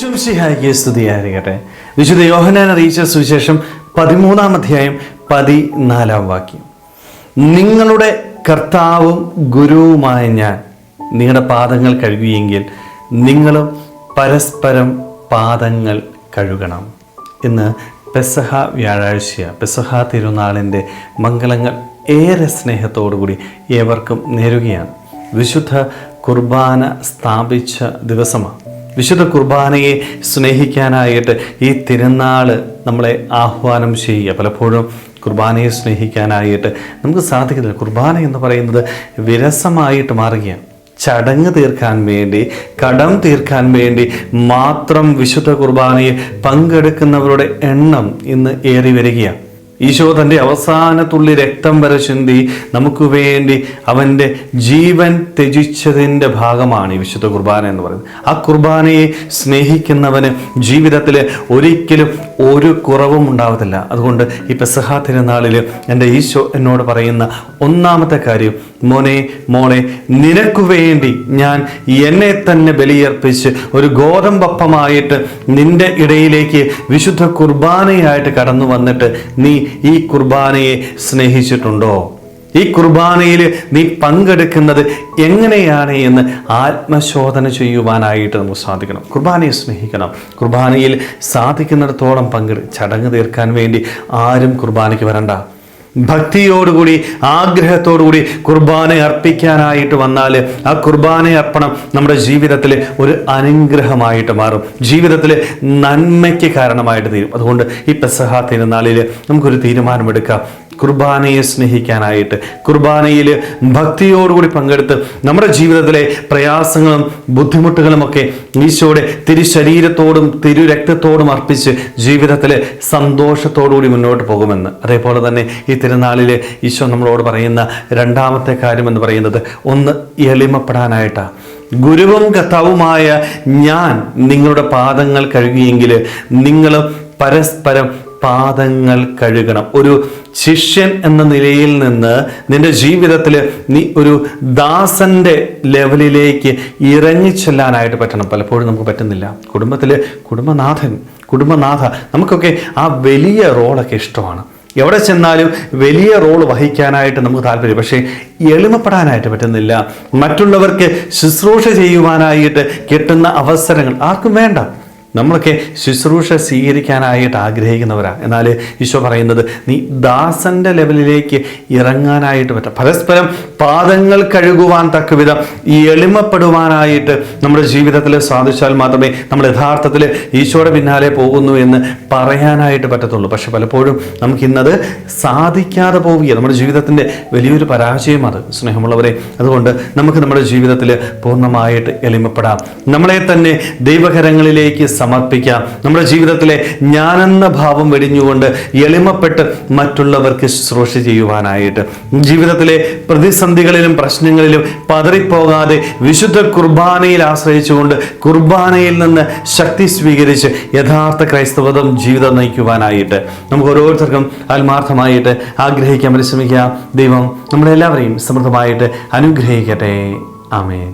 ഈശ്വംശിഹായിക്ക് സ്തുതിയായിരിക്കട്ടെ. വിശുദ്ധ യോഹനാൻ അറിയിച്ച സുവിശേഷം പതിമൂന്നാം അധ്യായം പതിനാലാം വാക്യം. നിങ്ങളുടെ കർത്താവും ഗുരുവുമായ ഞാൻ നിങ്ങളുടെ പാദങ്ങൾ കഴുകിയെങ്കിൽ നിങ്ങളും പരസ്പരം പാദങ്ങൾ കഴുകണം. ഇന്ന് പെസഹ വ്യാഴാഴ്ച പെസഹ തിരുനാളിന്റെ മംഗളങ്ങൾ ഏറെ സ്നേഹത്തോടുകൂടി ഏവർക്കും നേരുകയാണ്. വിശുദ്ധ കുർബാന സ്ഥാപിച്ച ദിവസമാണ് വിശുദ്ധ കുർബാനയെ സ്നേഹിക്കാനായിട്ട് ഈ തിരുനാൾ നമ്മളെ ആഹ്വാനം ചെയ്യുക. പലപ്പോഴും കുർബാനയെ സ്നേഹിക്കാനായിട്ട് നമുക്ക് സാധിക്കുന്നില്ല. കുർബാന എന്ന് പറയുന്നത് വിരസമായിട്ട് മാറുകയാണ്. ചടങ്ങ് തീർക്കാൻ വേണ്ടി കടം തീർക്കാൻ വേണ്ടി മാത്രം വിശുദ്ധ കുർബാനയെ പങ്കെടുക്കുന്നവരുടെ എണ്ണം ഇന്ന് ഏറി വരികയാണ്. ഈശോ തന്റെ അവസാന തുള്ളി രക്തം വരെ ചിന്തി നമുക്ക് വേണ്ടി അവന്റെ ജീവൻ ത്യജിച്ചതിന്റെ ഭാഗമാണ് ഈ വിശുദ്ധ കുർബാന എന്ന് പറയുന്നത്. ആ കുർബാനയെ സ്നേഹിക്കുന്നവന് ജീവിതത്തിൽ ഒരിക്കലും ഒരു കുറവും ഉണ്ടാവത്തില്ല. അതുകൊണ്ട് ഈ പെസഹ തിരുനാളിൽ എന്റെ ഈശോ എന്നോട് പറയുന്ന ഒന്നാമത്തെ കാര്യം മോനെ മോളെ നിനക്കു വേണ്ടി ഞാൻ എന്നെ തന്നെ ബലിയർപ്പിച്ച് ഒരു ഗോതമ്പപ്പമായിട്ട് നിന്റെ ഇടയിലേക്ക് വിശുദ്ധ കുർബാനയായിട്ട് കടന്നു വന്നിട്ട് നീ ഈ കുർബാനയെ സ്നേഹിച്ചിട്ടുണ്ടോ? ഈ കുർബാനയിൽ നീ പങ്കെടുക്കുന്നത് എങ്ങനെയാണ് എന്ന് ആത്മശോധന ചെയ്യുവാനായിട്ട് നമുക്ക് സാധിക്കണം. കുർബാനയെ സ്നേഹിക്കണം. കുർബാനയിൽ സാധിക്കുന്നിടത്തോളം പങ്കെടു ചടങ്ങ് തീർക്കാൻ വേണ്ടി ആരും കുർബാനയ്ക്ക് വരണ്ട. ഭക്തിയോടുകൂടി ആഗ്രഹത്തോടുകൂടി കുർബാന അർപ്പിക്കാനായിട്ട് വന്നാൽ ആ കുർബാന അർപ്പണം നമ്മുടെ ജീവിതത്തിൽ ഒരു അനുഗ്രഹമായിട്ട് മാറും. ജീവിതത്തിൽ നന്മയ്ക്ക് കാരണമായിട്ട് തീരും. അതുകൊണ്ട് ഈ പെസഹ തിരുനാളിൽ നമുക്കൊരു തീരുമാനമെടുക്കാം. കുർബാനയെ സ്നേഹിക്കാനായിട്ട് കുർബാനയിൽ ഭക്തിയോടുകൂടി പങ്കെടുത്ത് നമ്മുടെ ജീവിതത്തിലെ പ്രയാസങ്ങളും ബുദ്ധിമുട്ടുകളും ഒക്കെ ഈശോയുടെ തിരുശരീരത്തോടും തിരു രക്തത്തോടും അർപ്പിച്ച് ജീവിതത്തിൽ സന്തോഷത്തോടുകൂടി മുന്നോട്ട് പോകുമെന്ന്. അതേപോലെ തന്നെ ഈ തിരുനാളിൽ ഈശോ നമ്മളോട് പറയുന്ന രണ്ടാമത്തെ കാര്യം എന്ന് പറയുന്നത് ഒന്ന് എളിമപ്പെടാനായിട്ടാണ് ഗുരുവും കർത്താവുമായ ഞാൻ നിങ്ങളുടെ പാദങ്ങൾ കഴുകിയെങ്കിൽ നിങ്ങൾ പരസ്പരം പാദങ്ങൾ കഴുകണം. ഒരു ശിഷ്യൻ എന്ന നിലയിൽ നിന്ന് നിന്റെ ജീവിതത്തിൽ നീ ഒരു ദാസന്റെ ലെവലിലേക്ക് ഇറങ്ങി ഇറങ്ങിച്ചെല്ലാനായിട്ട് പറ്റണം. പലപ്പോഴും നമുക്ക് പറ്റുന്നില്ല. കുടുംബത്തിലെ കുടുംബനാഥൻ കുടുംബനാഥ നമുക്കൊക്കെ ആ വലിയ റോളൊക്കെ ഇഷ്ടമാണ്. എവിടെ ചെന്നാലും വലിയ റോൾ വഹിക്കാനായിട്ട് നമുക്ക് താല്പര്യം. പക്ഷേ എളിമപ്പെടാനായിട്ട് പറ്റുന്നില്ല. മറ്റുള്ളവർക്ക് ശുശ്രൂഷ ചെയ്യുവാനായിട്ട് കിട്ടുന്ന അവസരങ്ങൾ ആർക്കും വേണ്ട. നമ്മളൊക്കെ ശുശ്രൂഷ സ്വീകരിക്കാനായിട്ട് ആഗ്രഹിക്കുന്നവരാ. എന്നാൽ ഈശോ പറയുന്നത് നീ ദാസന്റെ ലെവലിലേക്ക് ഇറങ്ങാനായിട്ട് പറ്റും. പരസ്പരം പാദങ്ങൾ കഴുകുവാൻ തക്കവിധം ഈ എളിമപ്പെടുവാനായിട്ട് നമ്മുടെ ജീവിതത്തിൽ സാധിച്ചാൽ മാത്രമേ നമ്മൾ യഥാർത്ഥത്തിൽ ഈശോയുടെ പിന്നാലെ പോകുന്നു എന്ന് പറയാനായിട്ട് പറ്റത്തുള്ളൂ. പക്ഷെ പലപ്പോഴും നമുക്കിന്നത് സാധിക്കാതെ പോവുക നമ്മുടെ ജീവിതത്തിന്റെ വലിയൊരു പരാജയം അത്. സ്നേഹമുള്ളവരെ അതുകൊണ്ട് നമുക്ക് നമ്മുടെ ജീവിതത്തിൽ പൂർണമായിട്ട് എളിമപ്പെടാം. നമ്മളെ തന്നെ ദൈവകരങ്ങളിലേക്ക് സമർപ്പിക്കാം. നമ്മുടെ ജീവിതത്തിലെ ഞാനെന്ന ഭാവം വെടിഞ്ഞുകൊണ്ട് എളിമപ്പെട്ട് മറ്റുള്ളവർക്ക് ശുശ്രൂഷ ചെയ്യുവാനായിട്ട്. ജീവിതത്തിലെ പ്രതിസന്ധികളിലും പ്രശ്നങ്ങളിലും പതറിപ്പോകാതെ വിശുദ്ധ കുർബാനയിൽ ആശ്രയിച്ചുകൊണ്ട് കുർബാനയിൽ നിന്ന് ശക്തി സ്വീകരിച്ച് യഥാർത്ഥ ക്രൈസ്തവതം ജീവിതം നയിക്കുവാനായിട്ട്. നമുക്ക് ഓരോരുത്തർക്കും ആത്മാർത്ഥമായിട്ട് ആഗ്രഹിക്കാൻ പരിശ്രമിക്കാം. ദൈവം നമ്മളെല്ലാവരെയും സമൃദ്ധമായിട്ട് അനുഗ്രഹിക്കട്ടെ. ആമേൻ.